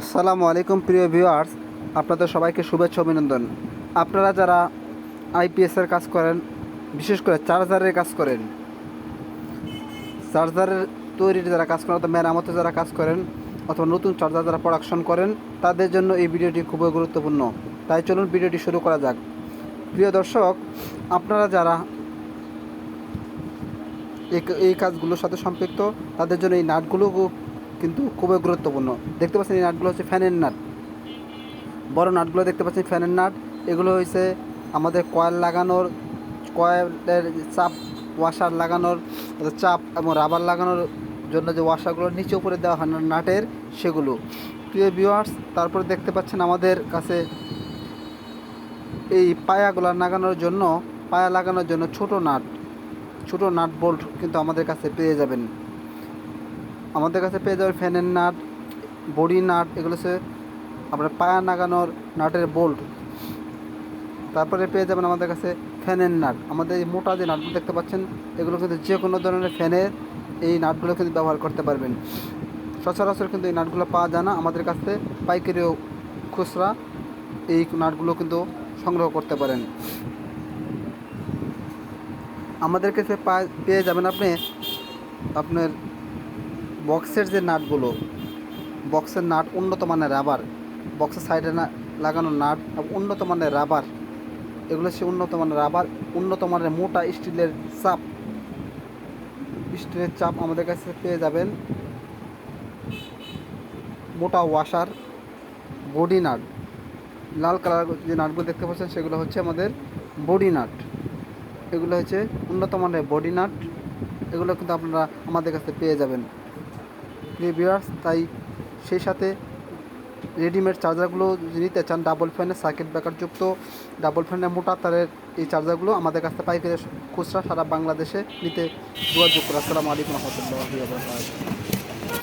আসসালামু আলাইকুম, প্রিয় ভিউয়ার্স। আপনাদের সবাইকে শুভেচ্ছা, অভিনন্দন। আপনারা যারা আইপিএসের কাজ করেন, বিশেষ করে চার্জারের কাজ করেন, চার্জারের তৈরির যারা কাজ করেন অথবা মেরামতে যারা কাজ করেন, অথবা নতুন চার্জার যারা প্রোডাকশন করেন, তাদের জন্য এই ভিডিওটি খুবই গুরুত্বপূর্ণ। তাই চলুন ভিডিওটি শুরু করা যাক। প্রিয় দর্শক, আপনারা যারা এই কাজগুলোর সাথে সম্পৃক্ত, তাদের জন্য এই নাটগুলো কিন্তু খুবই গুরুত্বপূর্ণ। দেখতে পাচ্ছেন এই নাটগুলো হচ্ছে ফ্যানের নাট। বড় নাটগুলো দেখতে পাচ্ছেন ফ্যানের নাট। এগুলো হয়েছে আমাদের কয়েল লাগানোর, কয়েলের চাপ, ওয়াশার লাগানোর চাপ এবং রাবার লাগানোর জন্য যে ওয়াশারগুলো নিচে উপরে দেওয়া হয় না- নাটের, সেগুলো। প্রিয় ভিউয়ার্স তারপরে দেখতে পাচ্ছেন আমাদের কাছে এই পায়াগুলো লাগানোর জন্য, পায়া লাগানোর জন্য ছোট নাট ছোট নাট বোল্ট কিন্তু আমাদের কাছে পেয়ে যাবেন। আমাদের কাছে পেয়ে যাবেন ফ্যানের নাট, বডি নাট, এগুলো হচ্ছে আপনার পায়া লাগানোর নাটের বোল্ট। তারপরে পেয়ে যাবেন আমাদের কাছে ফ্যানের নাট। আমাদের এই মোটা যে নাটগুলো দেখতে পাচ্ছেন, এগুলো কিন্তু যে কোনো ধরনের ফ্যানের এই নাটগুলো কিন্তু ব্যবহার করতে পারবেন। সচরাচর কিন্তু এই নাটগুলো পাওয়া যায় না। আমাদের কাছে পাইকারি ও খুচরা এই নাটগুলো কিন্তু সংগ্রহ করতে পারেন। আমাদের কাছে পেয়ে যাবেন আপনি আপনার বক্সের যে নাটগুলো, বক্সের নাট উন্নত মানের রাবার, বক্সের সাইডে না, লাগানো নাট উন্নত মানের রাবার, এগুলো হচ্ছে উন্নত মানের রাবার, উন্নত মানের মোটা স্টিলের চাপ। স্টিলের চাপ আমাদের কাছে পেয়ে যাবেন মোটা ওয়াশার বডি নাট। লাল কালার যে নাটগুলো দেখতে পাচ্ছেন, সেগুলো হচ্ছে আমাদের বডি নাট। এগুলো হচ্ছে উন্নত মানের বডি নাট। এগুলো কিন্তু আপনারা আমাদের কাছে পেয়ে যাবেন। ভিউয়ার্স তাই সেই সাথে রেডিমেড চার্জারগুলো নিতে চান ডাবল ফ্যানের সার্কিট ব্রেকারযুক্ত ডাবল ফ্যানের মোটা তারের এই চার্জারগুলো আমাদের কাছে পাইকারি খুচরা সারা বাংলাদেশে নিতে যোগাযোগ করে আসসালামু আলাইকুম রহমতুল্লাহ